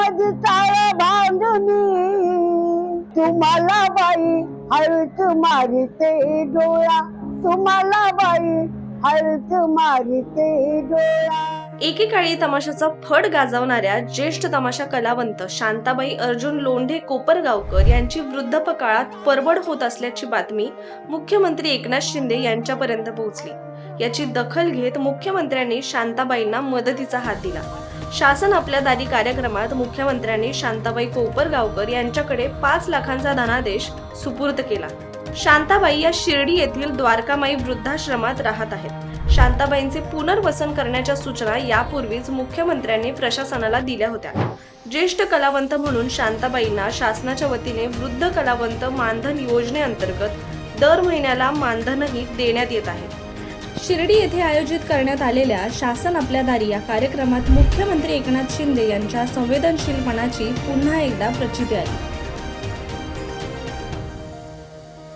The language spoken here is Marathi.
माझी चाळ बांधणी तुम्हाला बाई हळद मारिते डोळा. तुम्हाला बाई हळद मारिते डोळा. एकेकाळी तमाशाचा फड गाजवणाऱ्या ज्येष्ठ तमाशा कलावंत शांताबाई अर्जुन लोंढे कोपरगावकर यांची वृद्धपकाळात परवड होत असल्याची बातमी मुख्यमंत्री एकनाथ शिंदे यांच्यापर्यंत पोहोचली. याची दखल घेत मुख्यमंत्र्यांनी शांताबाईंना मदतीचा हात दिला. शासन आपल्या दारी कार्यक्रमात मुख्यमंत्र्यांनी शांताबाई कोपरगावकर यांच्याकडे पाच लाखांचा धनादेश सुपूर्द केला. शांताबाई या शिर्डी येथील द्वारकामाई वृद्धाश्रमात राहत आहेत. शांताबाईंचे पुनर्वसन करण्याच्या सूचना यापूर्वीच मुख्यमंत्र्यांनी प्रशासनाला दिल्या होत्या. ज्येष्ठ कलावंत म्हणून शांताबाईंना शासनाच्या वतीने वृद्ध कलावंत मानधन योजनेअंतर्गत दर महिन्याला मानधनही देण्यात येत आहे. शिर्डी येथे आयोजित करण्यात आलेल्या शासन आपल्या दारी या कार्यक्रमात मुख्यमंत्री एकनाथ शिंदे यांच्या संवेदनशीलपणाची पुन्हा एकदा प्रचिती आली.